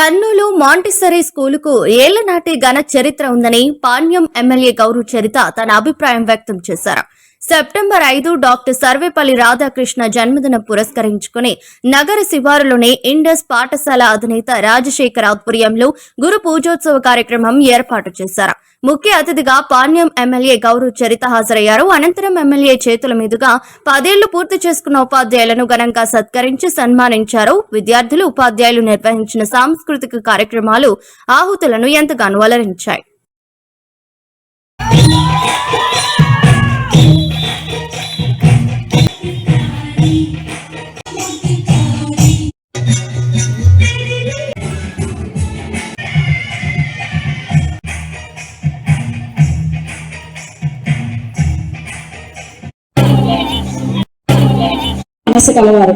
Kurnool Montessori స్కూలుకు ఏళ్ళనాటి ఘన చరిత్ర ఉందని పాణ్యం ఎమ్మెల్యే గౌరవ్ చరిత తన అభిప్రాయం వ్యక్తం చేశారు. సెప్టెంబర్ ఐదు డాక్టర్ సర్వేపల్లి రాధాకృష్ణ జన్మదిన పురస్కరించుకుని నగర శివారులోని ఇండస్ పాఠశాల అధినేత రాజశేఖర్ ఆధ్వర్యంలో గురు పూజోత్సవ కార్యక్రమం ఏర్పాటు చేశారు. ముఖ్య అతిథిగా పాణ్యం ఎమ్మెల్యే గౌరవ్ చరిత హాజరయ్యారు. అనంతరం ఎమ్మెల్యే చేతుల మీదుగా పదేళ్ళు పూర్తి చేసుకున్న ఉపాధ్యాయులను ఘనంగా సత్కరించి సన్మానించారు. విద్యార్థులు ఉపాధ్యాయులు నిర్వహించిన సాంస్కృతిక కార్యక్రమాలు ఆహుతులను ఎంతగానో అలరించాయి. ఆశ కలవారు.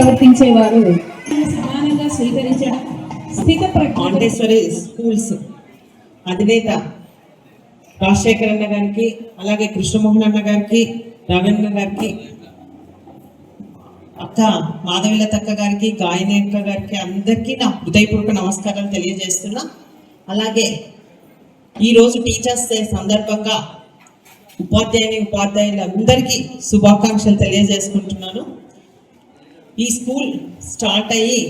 ప్రవర్తించేవారు సమానంగా స్వీకరించడం స్థిత స్కూల్స్ అధినేత రాజశేఖర్ అన్న గారికి అలాగే కృష్ణమోహన్ అన్న గారికి రవీంద్ర గారికి అక్క మాధవిలత అక్క గారికి గాయని అక్క గారికి అందరికీ నా హృదయపూర్వక నమస్కారాలు తెలియజేస్తున్నా. అలాగే ఈరోజు టీచర్స్ డే సందర్భంగా ఉపాధ్యాయుని ఉపాధ్యాయులందరికీ శుభాకాంక్షలు తెలియజేసుకుంటున్నాను. ఈ స్కూల్ స్టార్ట్ అయ్యి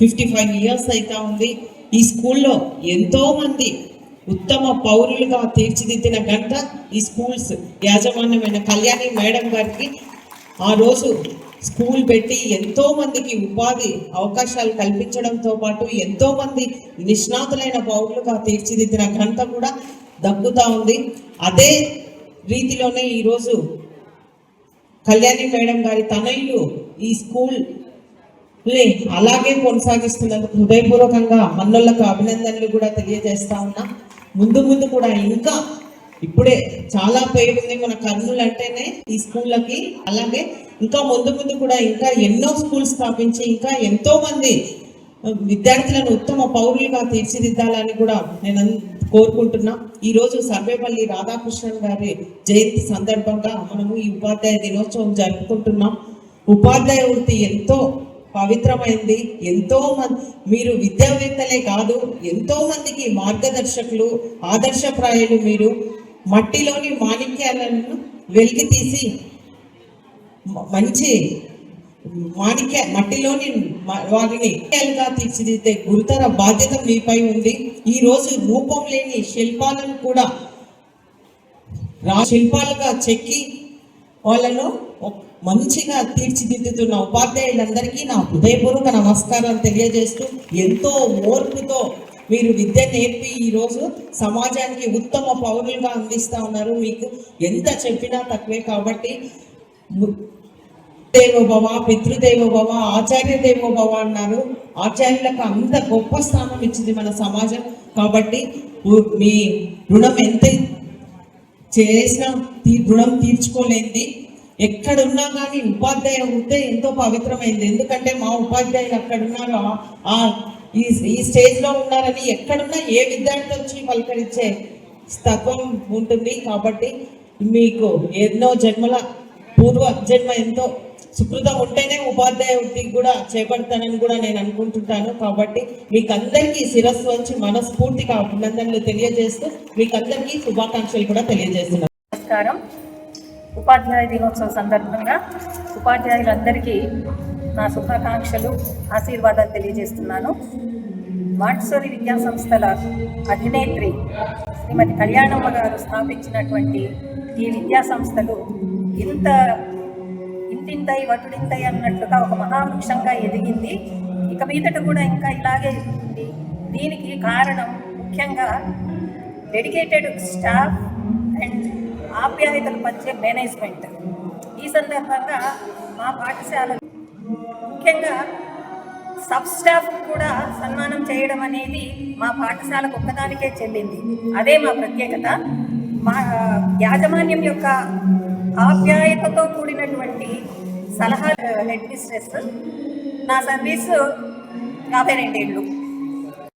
ఫిఫ్టీ ఫైవ్ ఇయర్స్ అవుతా ఉంది. ఈ స్కూల్లో ఎంతోమంది ఉత్తమ పౌరులుగా తీర్చిదిద్దిన గంట ఈ స్కూల్స్ యాజమాన్యమైన కళ్యాణి మేడం గారికి. ఆ రోజు స్కూల్ పెట్టి ఎంతో మందికి ఉపాధి అవకాశాలు కల్పించడంతో పాటు ఎంతో మంది నిష్ణాతులైన పౌరులుగా తీర్చిదిద్దిన ఘనత కూడా దక్కుతా ఉంది. అదే రీతిలోనే ఈరోజు కళ్యాణి మేడం గారి తనయులు ఈ స్కూల్ లే అలాగే కొనసాగిస్తున్నందుకు హృదయపూర్వకంగా మన్నోళ్ళకు అభినందనలు కూడా తెలియజేస్తా ఉన్నా. ముందు ముందు కూడా ఇంకా ఇప్పుడే చాలా పేరు ఉంది మన కర్నూలు అంటేనే ఈ స్కూళ్ళకి. అలాగే ఇంకా ముందు ముందు కూడా ఇంకా ఎన్నో స్కూల్స్ స్థాపించి ఇంకా ఎంతో మంది విద్యార్థులను ఉత్తమ పౌరులుగా తీర్చిదిద్దాలని కూడా నేను కోరుకుంటున్నా. ఈరోజు సర్వేపల్లి రాధాకృష్ణన్ గారి జయంతి సందర్భంగా మనము ఈ ఉపాధ్యాయ దినోత్సవం జరుపుకుంటున్నాం. ఉపాధ్యాయ వృత్తి ఎంతో పవిత్రమైంది. ఎంతో మంది మీరు విద్యావేత్తలే కాదు ఎంతో మందికి మార్గదర్శకులు ఆదర్శప్రాయులు మీరు మట్టిలోని మాణిక్యాలను వెలికి తీసి మంచి మాణిక్య మట్టిలోని వారిని మాణిక్యాలుగా తీర్చిదిద్దే గురుతర బాధ్యత మీపై ఉంది. ఈ రోజు రూపం లేని శిల్పాలను కూడా రా శిల్పాలుగా చెక్కి వాళ్ళను మంచిగా తీర్చిదిద్దుతున్న ఉపాధ్యాయులందరికీ నా హృదయపూర్వక నమస్కారాలు తెలియజేస్తూ ఎంతో ఓర్పుతో మీరు విద్య నేర్పి ఈరోజు సమాజానికి ఉత్తమ పౌరులుగా అందిస్తా ఉన్నారు. మీకు ఎంత చెప్పినా తక్కువే కాబట్టి ము- దేవోభవ పితృదేవోభవ ఆచార్య దేవోభవ అన్నారు. ఆచార్యులకు అంత గొప్ప స్థానం ఇచ్చింది మన సమాజం. కాబట్టి మీ రుణం ఎంత చేసినా రుణం తీర్చుకోలేంది. ఎక్కడున్నా కానీ ఉపాధ్యాయ వృత్తే ఎంతో పవిత్రమైంది. ఎందుకంటే మా ఉపాధ్యాయులు అక్కడ ఉన్నారు ఆ- ఈ ఈ స్టేజ్లో ఉన్నారని ఎక్కడున్నా ఏ విద్యార్థి వచ్చి పలకరించే తత్వం ఉంటుంది కాబట్టి మీకు ఎన్నో జన్మల పూర్వ జన్మ ఎంతో సుకృతం ఉంటేనే ఉపాధ్యాయ వృత్తికి కూడా చేపడతానని కూడా నేను అనుకుంటుంటాను. కాబట్టి మీకు అందరికీ శిరస్సు వచ్చి మనస్ఫూర్తిగా అభినందనలు తెలియజేస్తూ మీకు అందరికీ శుభాకాంక్షలు కూడా తెలియజేస్తున్నాను. నమస్కారం. ఉపాధ్యాయ దినోత్సవం సందర్భంగా ఉపాధ్యాయులందరికీ నా శుభాకాంక్షలు ఆశీర్వాదాలు తెలియజేస్తున్నాను. మాంటిసోరి విద్యా సంస్థల అధినేత్రి శ్రీమతి కళ్యాణమ్మ గారు స్థాపించినటువంటి ఈ విద్యా సంస్థలు ఇంత ఇంతింతై వటుడింతై అన్నట్లుగా ఒక మహావృక్షంగా ఎదిగింది. ఇక మీదట కూడా ఇంకా ఇలాగే ఉంది. దీనికి కారణం ముఖ్యంగా డెడికేటెడ్ స్టాఫ్ అండ్ ఆప్యాయతలు పంచే మేనేజ్మెంట్. ఈ సందర్భంగా మా పాఠశాల ముఖ్యంగా సబ్ స్టాఫ్ కూడా సన్మానం చేయడం అనేది మా పాఠశాలకు ఒక్కదానికే చెల్లింది. అదే మా ప్రత్యేకత. మా యాజమాన్యం యొక్క ఆప్యాయతతో కూడినటువంటి సలహా హెడ్ మిస్ట్రెస్ నా సర్వీసు యాభై రెండేళ్ళు.